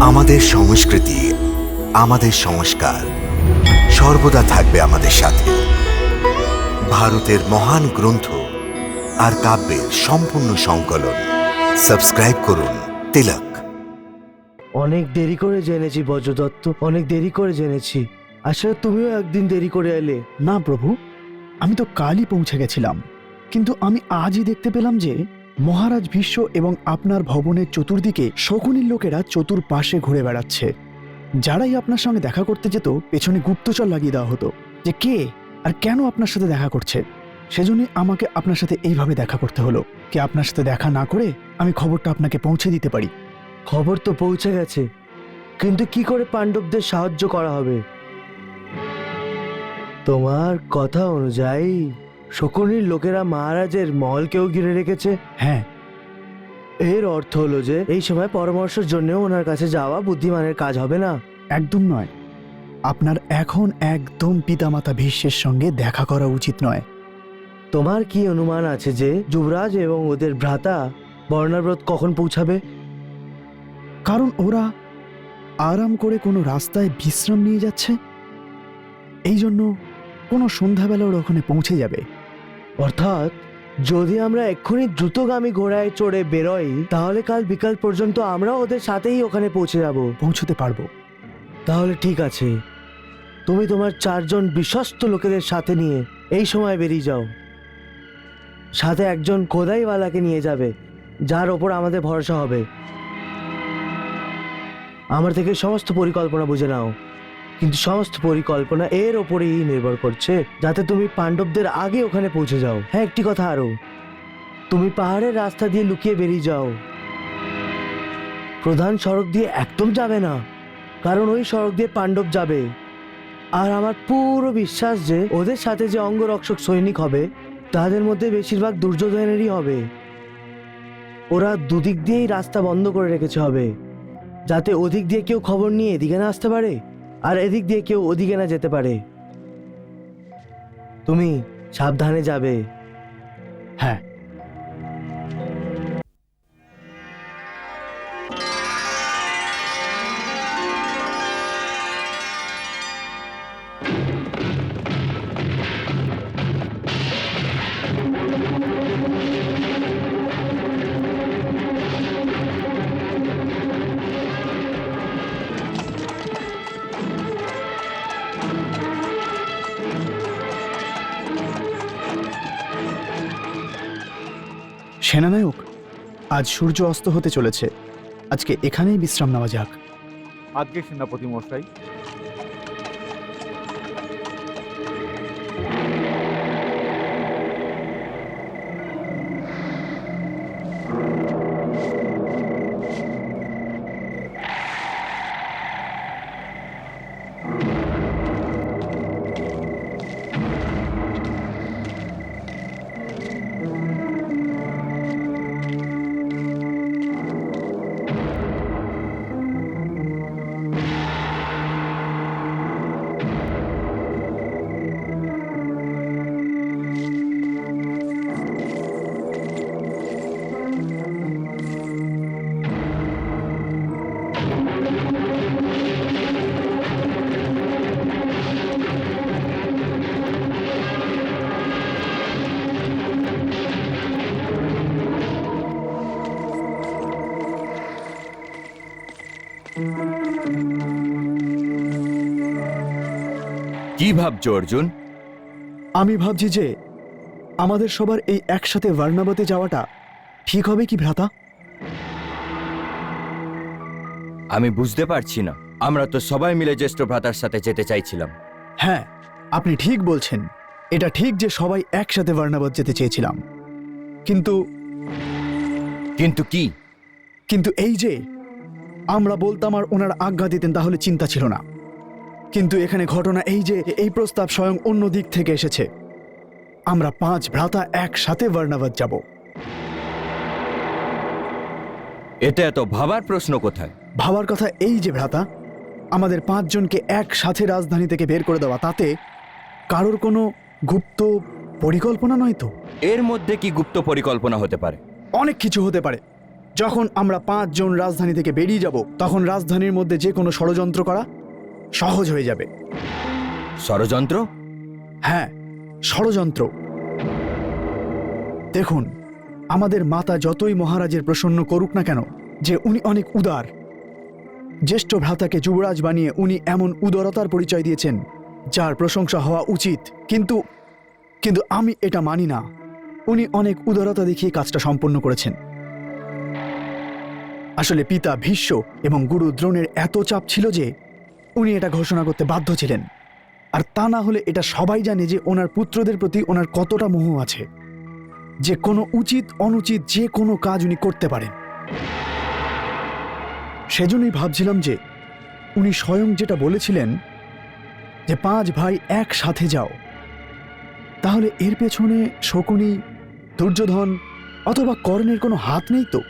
আমাদের সংস্কৃতি আমাদের সংস্কার সর্বদা থাকবে আমাদের সাথে। ভারতের মহান গ্রন্থ আর কাব্যের সম্পূর্ণ সংকলন। সাবস্ক্রাইব করুন তিলক। অনেক দেরি করে জেনেছি বজ্রদত্ত অনেক দেরি করে জেনেছি। আসলে তুমিও একদিন দেরি করে এলে। না প্রভু আমি তো কালই পৌঁছে গেছিলাম। কিন্তু আমি আজই দেখতে পেলাম যে মহারাজ ভীষ্ম এবং আপনার ভবনের চতুর্দিকে শকুনির লোকেরা চতুর্পাশে ঘুরে বেড়াচ্ছে। যারাই আপনার সঙ্গে দেখা করতে যেত, পেছনে গুপ্তচর লাগিয়ে দেওয়া হতো যে কে আর কেন আপনার সাথে দেখা করছে। সেজন্যই আমাকে আপনার সাথে এইভাবে দেখা করতে হলো। কি আপনার সাথে দেখা না করে আমি খবরটা আপনাকে পৌঁছে দিতে পারি। খবর তো পৌঁছে গেছে। কিন্তু কি করে পাণ্ডবদের সাহায্য করা হবে? তোমার কথা অনুযায়ী শকুনির লোকেরা মহারাজের মহলকেও ঘিরে রেখেছে। হ্যাঁ। এর অর্থ হলো যে এই সময় পরামর্শের জন্য ওনার কাছে যাওয়া বুদ্ধিমানের কাজ হবে না। একদম নয়। আপনার এখন একদম পিতামাতা ভীষ্মের সঙ্গে দেখা করা উচিত নয়। তোমার কি অনুমান আছে যে যুবরাজ এবং ওদের ভ্রাতা বর্ণাব্রত কখন পৌঁছাবে? কারণ ওরা আরাম করে কোনো রাস্তায় বিশ্রাম নিয়ে যাচ্ছে। এই জন্য কোনো সন্ধ্যাবেলা ওরা ওখানে পৌঁছে যাবে। অর্থাৎ যদি আমরা এক্ষুনি দ্রুতগামী ঘোড়ায় চড়ে বেরোই তাহলে কাল বিকাল পর্যন্ত আমরা ওদের সাথেই ওখানে পৌঁছে যাব। পৌঁছতে পারব। তাহলে ঠিক আছে। তুমি তোমার চারজন বিশ্বস্ত লোকেদের সাথে নিয়ে এই সময় বেরিয়ে যাও। সাথে একজন খোদাইওয়ালাকে নিয়ে যাবে যার ওপর আমাদের ভরসা হবে। আমার থেকে সমস্ত পরিকল্পনা বুঝে নাও। কিন্তু সমস্ত পরিকল্পনা এর ওপরেই নির্ভর করছে। যাতে তুমি পাণ্ডবদের আগে ওখানে পৌঁছে যাও। হ্যাঁ একটি কথা আরও। তুমি পাহাড়ের রাস্তা দিয়ে লুকিয়ে বেরিয়ে যাও। প্রধান সড়ক দিয়ে একদম যাবে না। কারণ ওই সড়ক দিয়ে পাণ্ডব যাবে। আর আমার পুরো বিশ্বাস যে ওদের সাথে যে অঙ্গরক্ষক সৈনিক হবে, তাদের মধ্যে বেশিরভাগ দুর্যোধনেরই হবে। ওরা দুদিক দিয়েই রাস্তা বন্ধ করে রেখেছে হবে। যাতে ওদিক দিয়ে কেউ খবর নিয়ে এদিকে না আসতে পারে। আর এদিক দিয়ে কেউ ওদিকে না যেতে পারে। তুমি সাবধানে যাবে। হ্যাঁ। সেনানায়ক আজ সূর্য অস্ত হতে চলেছে। আজকে এখানেই বিশ্রাম নেওয়া যাক। আজকে সেনাপতি মশাই কি ভাবছ অর্জুন? আমি ভাবছি যে আমাদের সবার এই একসাথে বার্নাবাতে যাওয়াটা ঠিক হবে কি ভ্রাতা? আমি বুঝতে পারছি না। আমরা তো সবাই মিলে জ্যেষ্ঠ ভ্রাতার সাথে যেতে চাইছিলাম। হ্যাঁ আপনি ঠিক বলছেন। এটা ঠিক যে সবাই একসাথে বার্নাবাদ যেতে চেয়েছিলাম। কিন্তু কিন্তু কি? কিন্তু এই যে আমরা বলতাম আর ওনার আজ্ঞা দিতেন তাহলে চিন্তা ছিল না। কিন্তু এখানে ঘটনা এই যে এই প্রস্তাব স্বয়ং অন্য দিক থেকে এসেছে। আমরা পাঁচ ভ্রাতা একসাথে বার্নাবাদ যাব। এটা এত ভাবার প্রশ্ন কোথায়? ভাবার কথা এই যে ভ্রাতা আমাদের পাঁচজনকে একসাথে রাজধানী থেকে বের করে দেওয়া তাতে কারোর কোনো গুপ্ত পরিকল্পনা নয় তো? এর মধ্যে কি গুপ্ত পরিকল্পনা হতে পারে? অনেক কিছু হতে পারে। যখন আমরা পাঁচজন রাজধানী থেকে বেরিয়ে যাব তখন রাজধানীর মধ্যে যে কোনো ষড়যন্ত্র করা সহজ হয়ে যাবে। ষড়যন্ত্র? হ্যাঁ ষড়যন্ত্র। দেখুন আমাদের মাতা যতই মহারাজের প্রসন্ন করুক না কেন যে উনি অনেক উদার। জ্যেষ্ঠ ভ্রাতাকে যুবরাজ বানিয়ে উনি এমন উদারতার পরিচয় দিয়েছেন যার প্রশংসা হওয়া উচিত। কিন্তু কিন্তু আমি এটা মানি না। উনি অনেক উদারতা দেখিয়ে কাজটা সম্পন্ন করেছেন। আসলে পিতা ভীষ্ম এবং গুরু দ্রোণের এত চাপ ছিল যে উনি এটা ঘোষণা করতে বাধ্য ছিলেন। আর তা না হলে এটা সবাই জানে যে ওনার পুত্রদের প্রতি ওনার কতটা মোহ আছে। যে কোনো উচিত, অনুচিত যে কোনো কাজ উনি করতে পারেন। সেজন্যই ভাবছিলাম যে উনি স্বয়ং যেটা বলেছিলেন যে, পাঁচ ভাই একসাথে যাও। তাহলে এর পেছনে শকুনি, দুর্যোধন অথবা কর্ণের কোনো হাত নেই তো?